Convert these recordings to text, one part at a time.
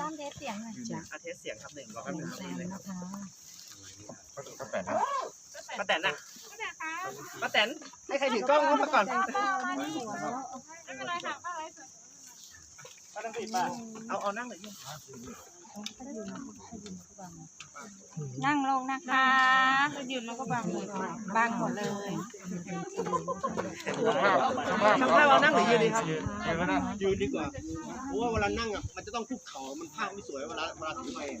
ตั้มเทสเสียงหน่อยจ้ะอาเทสเสียงครับหนึ่งรอหแป๊บนึนึ่งงครับแสนนะคะก็แต่นะป้าแตนนะป้าแตนให้ใครถือกล้องเข้ามาก่อนป้าป้านี่หัวเราะป้าต้องผิดป่ะเอาเอานั่งหน่อยยืน นั่งลงนะคะยืนแล้วก็บังเลยค่ะบังหมดเลยช่างภาพเรานั่งหรือยืนดีครับยืนดีกว่า เพราะว่าเวลานั่งอะ มันจะต้องคุกเข่ามันภาพไม่สวยเวลาเวลาถือไมค์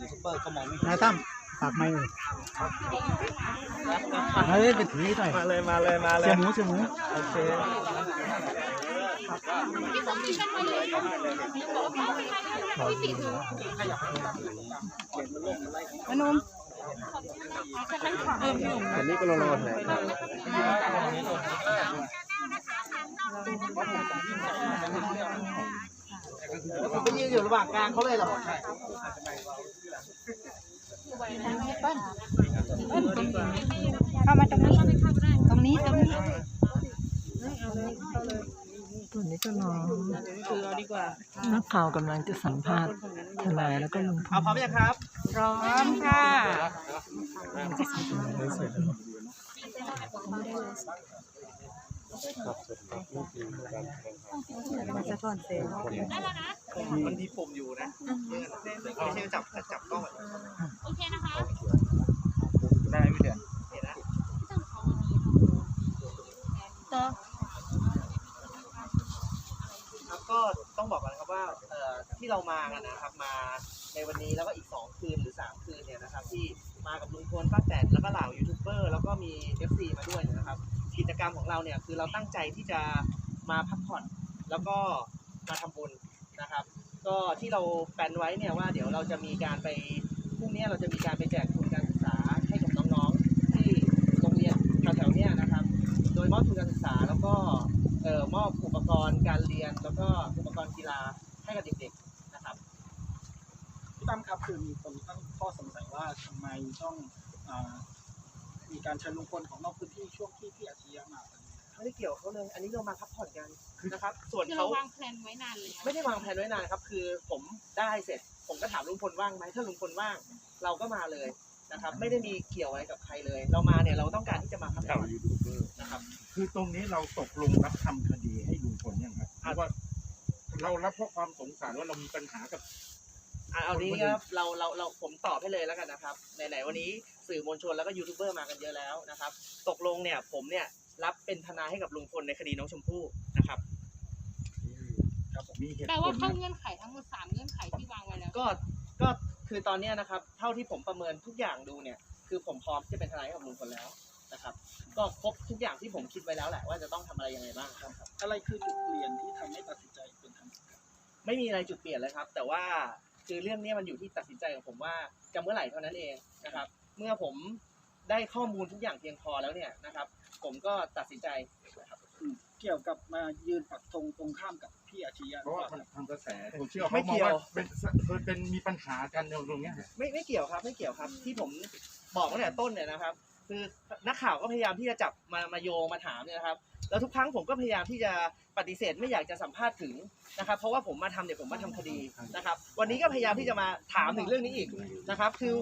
ยูทูบเบอร์ก็มองไม่นายตั้มฝากไม้เลยเฮ้ยไปถือหน่อย มาเลยมาเลยมาเลยเสียหมูเสียหมู โอเคม นุมอันนี้ก็รอรอไหนผมไปยืนอยู่ระหว่างกลางเขาเลยเหรอเข้ามาตรงนี้ ตรงนี้ ตรงนี้ ตอนนี้ก็รอนักข่าวกำลังจะสัมภาษณ์ทนายแล้วก็ลุงพเอาลพร้อมยังครับ พร้อมค่ะมันมีปุ่มอยู่นะไม่ใช่จับจับกล้องแบบได้พี่เดือน เห็นนะครับ ก็ต้องบอกก่อนนะครับว่าเอ่อที่เรามากันนะครับมาในวันนี้แล้วก็อีก 2 คืนหรือ 3 คืนเนี่ยนะครับ ที่มากับลุงพลป้าแตนแล้วก็เหล่ายูทูบเบอร์แล้วก็มี FC มาด้วยนะครับ กิจกรรมของเราเนี่ยคือเราตั้งใจที่จะมาพักผ่อนแล้วก็มาทำบุญนะครับ ก็ที่เราแปลนไว้เนี่ยว่าเดี๋ยวเราจะมีการไปพรุ่งนี้เราจะมีการไปแจกทุน ปกรณ์การเรียนแล้วก็อุปกรณ์กีฬาให้กับเด็กๆนะครับพี่ตั้มครับคือมีคนตั้งข้อสงสัยว่าทำไมต้องอ่ามีการเชิญลุงพลของนอกพื้นที่ช่วงที่พี่อาชียะมาไม่ได้เกี่ยวกับเขาเลยอันนี้เรามาพักผ่อนกันนะครับ ส่วนคือเขาเราวางแผนไว้นานแล้วไม่ได้วางแผนไว้นานครับ คือผมได้เสร็จ ผมก็ถามลุงพลว่างไหมถ้าลุงพลว่าง เราก็มาเลยนะครับ ไม่ได้มีเกี่ยวอะไรกับใครเลย เรามาเนี่ยเราต้องการที่จะมาพักผ่อนนะครับ คือตรงนี้เราตกลงรับทำคดีให้ลุง พลยังครับหรือว่า เรารับเพราะความสงสารว่าเรามีปัญหากับ อะเอานี้ครับเราเราเราผมตอบให้เลยแล้วกันนะครับไหนๆวันนี้สื่อมวลชนแล้วก็ยูทูบเบอร์มากันเยอะแล้วนะครับ ตกลงเนี่ย ผมเนี่ยรับเป็นทนายให้กับลุงพลในคดีน้องชมพู่นะครับ ครับผมมีเหตุแปลผว่าลเข้านะเงื่อนไขทั้งหมดสามเงื่อนไขที่วางไว้แล้วก็ก็คือตอนเนี้ยนะครับ เท่าที่ผมประเมินทุกอย่างดูเนี่ย คือผมพร้อมที่จะเป็นทนายให้กับลุงพลแล้ว นะครับ ก็ครบทุกอย่างที่ผมคิดไว้แล้วแหละว่าจะต้องทำอะไรยังไงบ้างครับ อะไรคือจุดเปลี่ยนที่ทำให้ตัดสินใจเป็นทางไม่มีอะไรจุดเปลี่ยนเลยครับ แต่ว่าคือเรื่องเนี้ยมันอยู่ที่ตัดสินใจของผมว่าจะเมื่อไหร่เท่านั้นเองนะครับ เมื่อผมได้ข้อมูลทุกอย่างเพียงพอแล้วเนี่ยนะครับ ผมก็ตัดสินใจนะครับเกี่ยวกับมายืนปักธงตรงข้ามกับพี่อาชียะเพราะว่าทางกระแสโซเชียลไม่เขามองเกี่ยวว่าเป็นเคยเป็นมีปัญหากันตรงเนี้ย ไม่ไม่เกี่ยวครับไม่เกี่ยวครับ ที่ผมบอกตั้งแต่ต้นเนี่ยนะครับ คือนักข่าวก็พยายามที่จะจับมามาโยงมาถามเนี่ยนะครับ แล้วทุกครั้งผมก็พยายามที่จะปฏิเสธไม่อยากจะสัมภาษณ์ถึงนะครับ เพราะว่าผมมาทำเนี่ยผมมาทำคดีนะครับ วันนี้ก็พยายามที่จะมาถามถึงเรื่องนี้อีกนะครับ คือ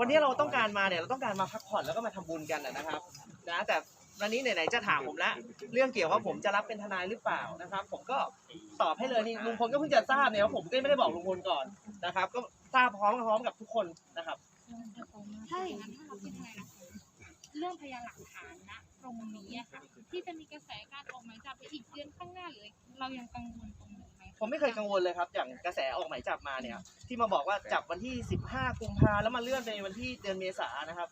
วันนี้เราต้องการมาเนี่ยเราต้องการมาพักผ่อนแล้วก็มาทำบุญกันนะครับนะแต่วันนี้ไหนๆจะถามผมละเรื่องเกี่ยวว่าผมจะรับเป็นทนายหรือเปล่านะครับ ผมก็ตอบให้เลยนี่ลุงพลก็เพิ่งจะทราบเนี่ยว่าผมก็ไม่ได้บอกลุงพลก่อนนะครับ ก็ทราบพร้อมพร้อมกับทุกคนนะครับถ้าอย่างนั้นถ้าเราเป็นยังไงนะ เรื่องพยานหลักฐานนะตรงนี้อะค่ะที่จะมีกระแสการออกหมายจับไปอีกเดือนข้างหน้าเลย เรายังกังวลตรงนี้ไหมผมไม่เคยกังวลเลยครับ อย่างกระแสออกหมายจับมาเนี่ย ที่มาบอกว่าจับวันที่ 15 กุมภาแล้วมาเลื่อนไปวันที่เดือนเมษานะครับ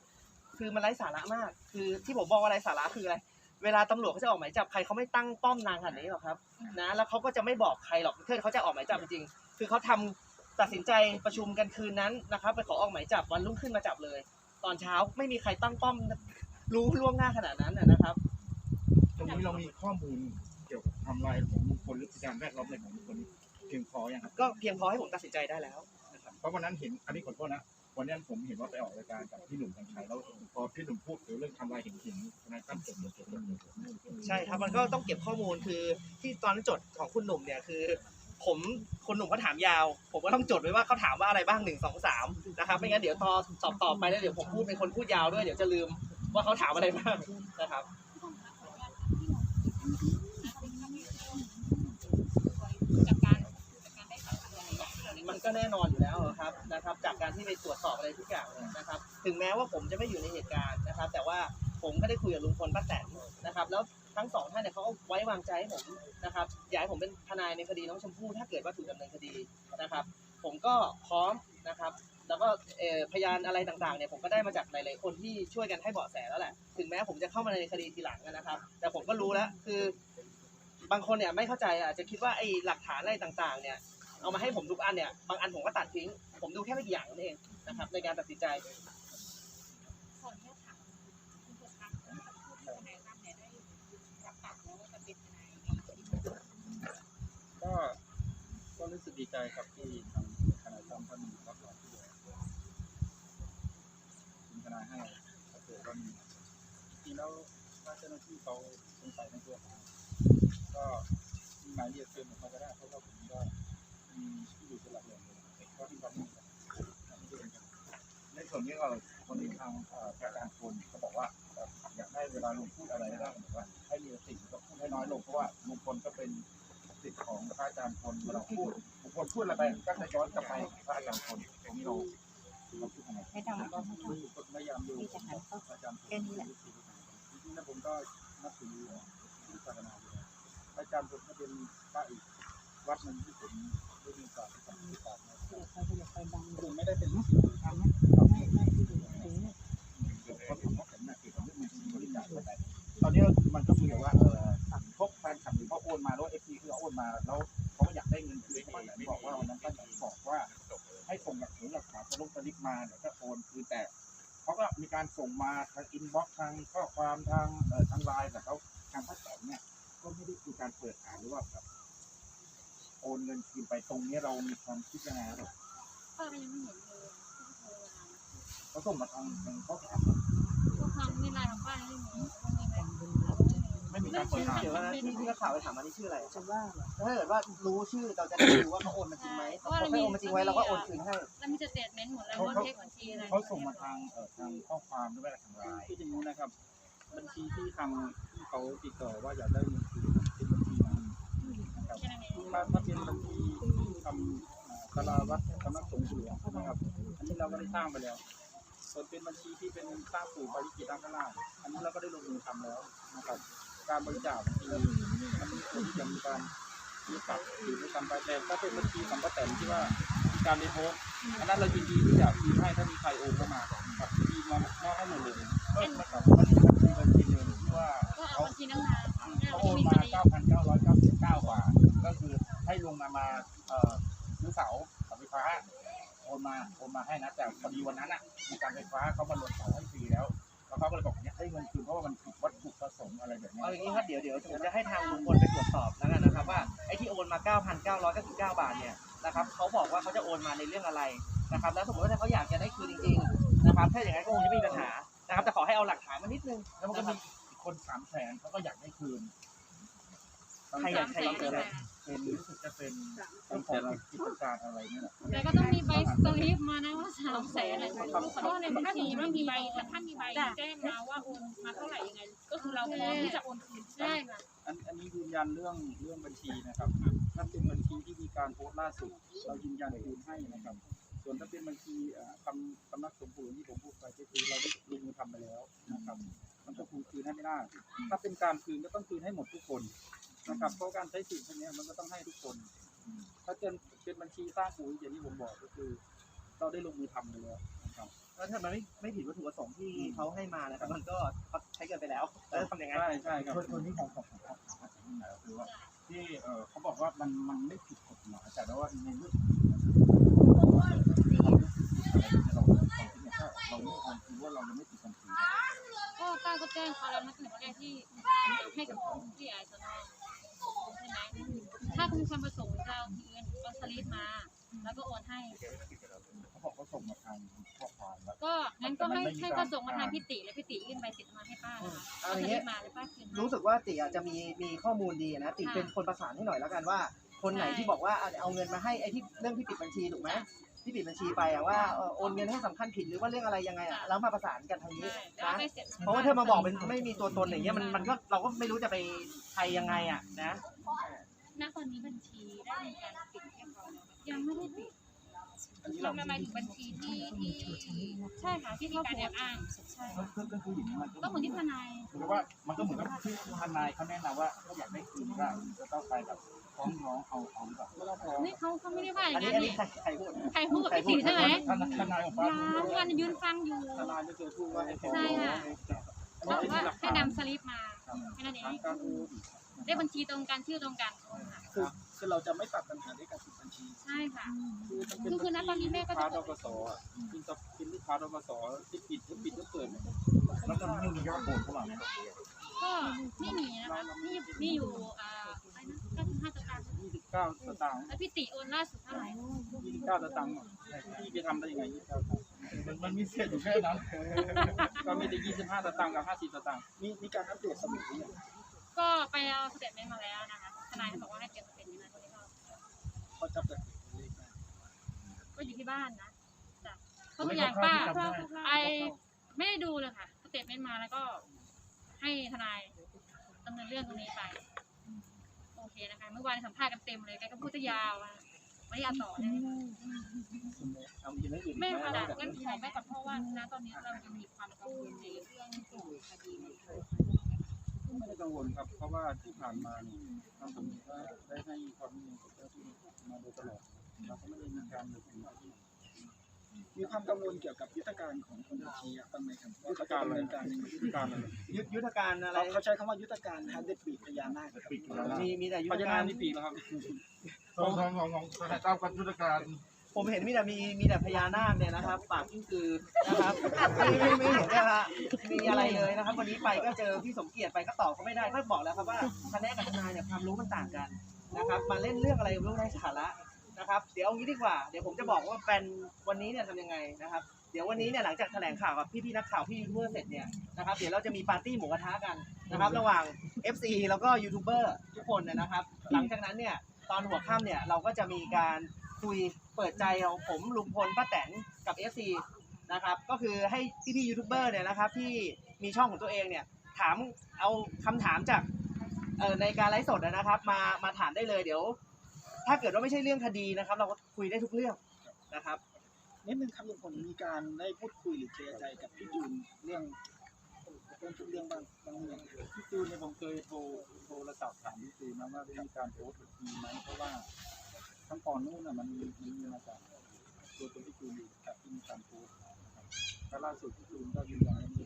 คือมันไร้สาระมาก คือที่ผมบอกว่าไร้สาระคืออะไร เวลาตำรวจเขาจะออกหมายจับใครเขาไม่ตั้งป้อมนานขนาดนี้หรอกครับ นะ แล้วเขาก็จะไม่บอกใครหรอกเพื่อนเขาจะออกหมายจับจริงๆคือเขาทำตัดสินใจประชุมกันคืนนั้นนะครับ ไปขอออกหมายจับวันรุ่งขึ้นมาจับเลย ตอนเช้าไม่มีใครตั้งป้อม รู้ล่วงหน้าขนาดนั้นนะนะครับ ตรงนี้เรามีข้อมูลเกี่ยวกับไทำลายของลุงพลหรือพยานแวดล้อมในของลุงพลเพียงพอยังครับ ก็เพียงพอให้ผมตัดสินใจได้แล้วเพราะวันนั้นเห็นอันนี้ขอโทษนะวันนั้นผมเห็นว่าไปออกรายการกับพี่หนุ่มกัญชัยแล้วพอพี่หนุ่มพูดถึงเรื่องทำลายเห็นหินทนายตั้มจบเลยจบเลยใช่ครับมันก็ต้องเก็บข้อมูลคือที่ตอนนนจดของคุณหนุ่มเนี่ยคือ ผมคนหนุ่มเขาถามยาว ผมก็ต้องจดไว้ว่าเขาถามว่าอะไรบ้างหนึ่งสองสามนะครับไม่งั้นเดี๋ยวตอบตอบตอบไปแล้วเดี๋ยวผมพูดเป็นคนพูดยาวด้วยเดี๋ยวจะลืม ว่าเขาถามอะไรบ้างนะครับ มันก็แน่นอนอยู่แล้วครับนะครับ จากการที่ไปตรวจสอบอะไรทุกอย่างเนี่ยนะครับ ถึงแม้ว่าผมจะไม่อยู่ในเหตุการณ์นะครับ แต่ว่าผมก็ได้คุยกับลุงพลป้าแตนนะครับ แล้วทั้งสองท่านเนี่ยเขาก็ไว้วางใจให้ผมนะครับอยากให้ผมเป็นทนายในคดีน้องชมพู่ถ้าเกิดว่าถูกดำเนินคดีนะครับ ผมก็พร้อมนะครับ แล้วก็เอ่อพยานอะไรต่างๆเนี่ยผมก็ได้มาจากหลายๆคนที่ช่วยกันให้เบาะแสแล้วแหละ ถึงแม้ผมจะเข้ามาในคดีทีหลังนะครับ แต่ผมก็รู้แล้วคือบางคนเนี่ยไม่เข้าใจอาจจะคิดว่าไอ้หลักฐานอะไรต่างๆ เนี่ยเอามาให้ผมทุกอันเนี่ยบางอันผมก็ตัดทิ้ง ผมดูแค่ไม่กี่อย่างนั่นเองนะครับ ในการตัดสินใจขออนุญาตถามคุณผู้ชมครับผู้ที่ทนายตั้มเนี่ยได้รับปากแล้วว่าจะเป็นทนายในคดีนี้ก็ก็รู้สึกดีใจครับที่ทางทนายตั้มท่านรับรองที่เหลือคุณท นายให้ถ้าเกิดว่ามีจริงแล้วถ้าเจ้าหน้าที่เขาสงสัยในตัวผมก็มีหมายเรียกเชิญผมมาก็ได้เพราะว่าผมก็มีที่อยู่เป็นหลักแหล่งเลยก็ที่เขามรับไม่ได้ในส่วนนี้เราคนในทางอ่อประการคนเขาบอกว่าอยากให้เวลาลุงพูดอะไรก็บอกว่าให้มีสติก็พูดให้น้อยลงเพราะว่าลุงพลก็เป็นสิทธิ์ของพระอาจารย์พลเวลาพูดลุงพลพูดอะไรไปก็จะย้อนกลับไปพระอาจารย์พลตรงนี้เราเราพูดยัง ไม่ทำไม่ทคือก็พยายามดูมีแต่หันเข้าอาจารย์แค่นี้แหละจริงๆแล้วผมก็นับถือที่ศาสนาอยู่แล้วอาจารย์ผมก็เป็นพระอีกวัดหนึ่งที่ผมได้มีโอกาสที่จะมีโอกาสมาำเขาจะไปดังผมไม่ได้เป็นลูกศิษย์ทำนะไม่ไม่ที่ดูถึงเพราะผมว่าผมเนี่ยเกี่ยวกับเรื่องบัญชีบริจาคแต่ตอนนี้มันก็มีแบบว่าเออพวกแฟนคลับหรือเขาโอนมาแล้วเอฟซีคือเขาโอนมาแล้วเขาก็อยากได้เงินคืนไปแต่บอกว่าวันนั้นท่านบอกว่า มาเดี๋ยวจะโอนคืนแต่เขาก็มีการส่งมาทางอินบ็อกซ์ทางข้อความทางเอ่อทางไลน์แต่เขาทางภาษาเนี่ยก็ไม่ได้มีการเปิดอ่านหรือว่าแบบโอนเงินคืนไปตรงนี้เรามีความคิดยังไงครับป้าก็ยังไม่เห็นเลยที่โทรมาเขาส่งมาทางทางข้อความทางในไลน์ของป้ายังไม่มีว่ามี ไหมไม่มีการเปิดอ่านเดี๋ยวนะที่ที่นักข่าวไปถามมานี่ชื่ออะไรจะว่าเหรอถ้าเกิดว่ารู้ชื่อเราจะได้รู้ว่าเขาโอนมาจริงไหมพอเขาโอนมาจริงไว้เราก็โอนคืนให้แล้วมีสเตทเมนต์หมดแล้วว่าเช็คบัญชีอะไรเขาส่งมาทางเอ่อทางข้อความหรือว่าทางไลน์ที่อย่างนี้นะครับ บัญชีที่ทางที่เขาติดต่อว่าอยากได้เงินคืนเป็นบัญชีนั้นนะครับแค่นั้นเองถ้าถ้าเป็นบัญชีที่ทำสาราวัดสำนักสงฆ์หลวงใช่ไหมครับอันนี้เราก็ได้สร้างไปแล้วส่วนเป็นบัญชีที่เป็นสร้างปู่ปาริจิตตั้งข้างล่างอันนี้เราก็ได้ลงมือทำแล้วนะครับ การบริจาคมันมีคนที่จะมีการมีปรับหรือไม่ทำไปแต่ถ้าเป็นบัญชีของป้าแตนที่ว่าการรีโพสอันนั้นเรายินดีที่จะคืนให้ถ้ามีใครโอนเข้ามาครับยินดีมามอบให้หมดเลยก็นะครับมันมีบัญชีบัญชีหนึ่งที่ว่าเอาเขาบัญชีนั้นมาเขาโอนมีมาคดี9,999บาทก็คือให้ลุงมามาเอ่อซื้อเสาเสาไฟฟ้าโอนมาโอนมาให้นะแต่พอดีวันนั้นอะมีการไฟฟ้าเขามาลงเสา บเขาบอกว่าเขาจะโอนมาในเรื่องอะไรนะครับ แล้วสมมติว่าถ้าเขาอยากจะได้คืนจริงๆนะครับถ้าอย่างนั้นก็คงจะไม่มีปัญหานะครับ แต่ขอให้เอาหลักฐานมานิดนึงแล้วมันก็นะคมีรับอีกคนสามแสนเขาก็อยากได้คืนใครอยากใครอยากเป็นได้เป็นรู้สึกจะเป็นเจ้าของกิจการอะไรเนี่ยแหละแต่ก็ต้องมีใบสลิปมานะว่าสามแสนอะไรเพราะว่าในบัญชีไม่มีใบแต่ถ้ามีใบแจ้งมาว่าโอนมาเท่าไหร่ยังไง ก็คือเราพร้อมที่จะโอนคืนได้ค่ะอันอันนี้ยืนยันเรื่องเรื่องบัญชีนะครับถ้าเป็นบัญชี ที่มีการโพสต์ล่าสุด เรายืนยันคืนให้นะครับ ส่วนถ้าเป็นบัญชีเอ่อคำสำนักสงฆ์ปู่ที่ผมพูดไปก็คือเราได้ลงมือทำไปแล้วนะครับมันก็คงคืนให้ไม่ได้ ถ้าเป็นการคืนก็ต้องคืนให้หมดทุกคนนะครับเพราะการใช้สิทธิ์พวกเนี้ยมันก็ต้องให้ทุกคน ถ้าเป็นเป็นบัญชีสร้างปู่อย่างที่ผมบอกก็คือ เราได้ลงมือทำไปแล้วนะครับแล้วถ้ามันไม่ไม่ผิดวัตถุประสงค์ที่เขาให้มานะครับมันก็เขาใช้เกินไปแล้วแล้วทำยังไงใช่ใช่ครับคนคนที่ของของของของของของที่ไหนก็คือว่า ที่เออเขาบอกว่ามันมันไม่ผิดกฎหมายแต่ว่าในเรื่องเราไม่ออนคือว่าเรายังไม่ผิดคำพูดก็ป้าก็แจ้งเขาแล้วนะถึงแรกที่ให้กับพี่ไอซ์นอใช่ไหมถ้าคุณมีความประสงค์จะเอาเงินเอาสลิปมา แล้วก็โอนให้เขาบอกเขาส่งมาทาง ข้อความแล้วก็งั้นก็ให้ให้ก็ส่งมาทางพิติแล้วพิติยื่นใบเสร็จมาให้ป้านะคะเอาสลิปมาแล้วป้าคืนให้รู้สึกว่าติอาจจะมีมีข้อมูลดีนะติเป็นคนประสานให้หน่อยแล้วกันว่า คนไหนที่บอกว่าเอาเอาเงินมาให้ไอ้ที่เรื่องที่ปิดบัญชีถูกไหมที่ปิดบัญชีไปอะว่าเออโอนเงินให้สำคัญผิดหรือว่าเรื่องอะไรยังไงอะแล้วมาประสานกันทางนี้ใช่แล้วนะไปเสร็จเพราะว่าเธอมาบอกเป็นไม่มีตัวตนอย่างเงี้ยมันมันก็เราก็ไม่รู้จะไปใครยังไงอะนะ ณตอนนี้บัญชีได้มีการปิดเรียบร้อยแล้วยังไม่ได้ปิด อันนี้เราเราหมายถึงบัญชีที่ที่ใช่ค่ะที่มีการแอบอ้างใช่ก็คือก็คืออย่างนี้มันก็เหมือนที่ทนายคือว่ามันก็เหมือนกับที่ทนายเขาแนะนำว่าถ้าอยากได้คืนก็จะต้องไปแบบฟ้องร้องเอาเอาแบบนี่เขาเขาไม่ได้ว่าออันย่างนี้นั้นอันนี้นี่ใครใครพูดใครพูดกับพี่ตีใช่ไหมทนายทนายของฟ้ายังวันยืนฟังอยู่ทนายไม่เคยพูดว่าให้ฟ้องใช่ร้องค่ะบอกว่าให้นำสลิปมาแค่นั้นเองการโอนได้บัญชีตรงกันชื่อตรงกันค่ะ คือคือเราจะไม่ตัดปัญหาด้วยการปิดบัญชีใช่ค่ะ คือมันเป็นคือคือณตอนนี้แม่ก็ลูกค้าจะทกสอะเป็นกับเป็นลูกค้าทกสที่ปิดที่ปิดที่เปิดเนี่ยแล้วตอนนี้มียอดโอนเข้ามาไหมก็ไม่มีนะคะนี่นี่อยู่อ่าอะไรนะ95สตางค์29สตางค์แล้วพี่ติโอนล่าสุดเท่าไหร่29สตางค์พี่ไปทำได้ยังไง29สตางค์มันมันมีเศษอยู่แค่นั้นก็มีแต่25สตางค์กับ50สตางค์มีมีการอัปเดตสมุดหรือยังก็ไปเอาสเตทเมนต์มาแล้วนะคะทนายเขาบอกว่าให้เก็บสเตทเมนต์มาตัวนี้ก็ เขาจะเปิดเลขได้ก็อยู่ที่บ้านนะจ้ะเพราะตัวอย่างป้าไอไม่ได้ดูเลยค่ะสเตทเมนต์มาแล้วก็ ให้ทนายดำเนินเรื่องตรงนี้ไป โอเคนะคะ เมื่อวานสัมภาษณ์กันเต็มเลยแกก็พูดจะยาวอะไม่อยากต่อเลยเอามีเรื่องอื่นไม่ไหมค่ะงั้นขอแม่ก่อนเพราะว่าณตอนนี้เรายังมีความกังวลในเรื่องของคดีนี้ ไม่ได้กังวล ครับเพราะว่าที่ผ่านมาเนี่ยทางผมก็ได้ให้ความร่วมมือกับเจ้าหน้าที่มาโดยตลอดเราก็ไม่ได้มีการหลบหนีมีความกังวลเกี่ยวกับยุทธการของคนบัญชีบ้างไหมครับยุทธการอะไรการยุทธการอะไรยุทธยุทธการอะไร เขาเขาใช้คำว่ายุทธการฮันเดปีกพญานาคครับปิดแล้วนะมีมีแต่ยุทพธญาการนาคนี่ปีกแล้วครับของของของของตามกันยุทธการ ผมเห็นมีแต่มีมีแต่พญานาคเนี่ยนะครับ ปากกิ้งกือนะครับไม่ไม่ไม่เห็นนะฮะมีอะไรเลยนะครับ วันนี้ไปก็เจอพี่สมเกียรติไปก็ตอบเขาไม่ได้ก็บอกแล้วครับว่าทนายกับทนายเนี่ยความรู้มันต่างกันนะครับมาเล่นเรื่องอะไรรู้ในสาระนะครับ เดี๋ยวเอางี้ดีกว่าเดี๋ยวผมจะบอกว่าแฟนวันนี้เนี่ยทำยังไงนะครับ เดี๋ยววันนี้เนี่ยหลังจากแถลงข่าวกับพี่ๆนักข่าวพี่ยูทูบเบอร์เสร็จเนี่ยนะครับเดี๋ยวเราจะมีปาร์ตี้หมูกระทะกันนะครับ ระหว่าง FC แล้วก็ยูทูบเบอร์ทุกคนนยนะครับ หลังจากนั้นเนี่ยตอนหัวค่ำเนี่ยเราก็จะมีการ คุยเปิดใจของผมลุงพลป้าแตนกับ FC นะครับก็คือให้พี่ๆยูทูบเบอร์เนี่ยนะครับที่มีช่องของตัวเองเนี่ยถามเอาคำถามจากเอ่อในการไลฟ์สดนะครับ มามาถามได้เลยเดี๋ยว ถ้าเกิดว่าไม่ใช่เรื่องคดีนะครับ เราก็คุยได้ทุกเรื่องนะครับ นิดนึงครับลุงพลมีการได้พูดคุยหรือเคลียร์ใจกับพี่ยูนเรื่องเรื่องทุกเรื่องบางบางหรือยังพี่จูนเนี่ยผมเคยโทรโทรศัพท์ถามพี่จูนนะว่าได้มีการโพสต์มีไหมเพราะว่า ทั้งก่อนนู้นน่ะมันมีมันมีมาจากตัวตัวพี่จูนอยู่กับที่มีการโพสต์นะครับแล้วล่าสุดพี่จูนก็ยืนยันว่ามี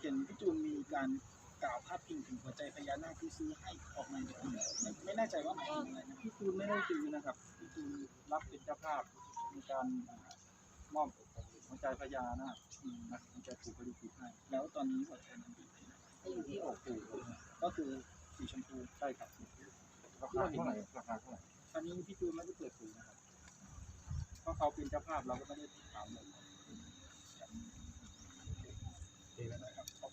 เห็นพี่จูนมีการกล่าวพาดพิงถึงหัวใจพญานาคที่ซื้อให้ออกมาจากไหนไม่แน่ใจว่าหมายถึงอะไรนะพี่จูนไม่ได้ซื้อนะครับพี่จูนรับเป็นเจ้าภาพในการอ่ามอบหัวใจพญานาคนะหัวใจผูกพอดีผูกให้แล้วตอนนี้หัวใจมันอยู่ที่ไหนก็อยู่ที่อกปู่ก็คือสีชมพูใช่ครับ ราคาเท่าไหร่ราคาเท่าไหร่ตอนนี้พี่จูนไม่ได้เปิดเผยนะครับเพราะเขาเป็นเจ้าภาพเราก็ไม่ได้ถามเลยจ้ะโอ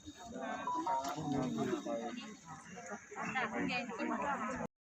เค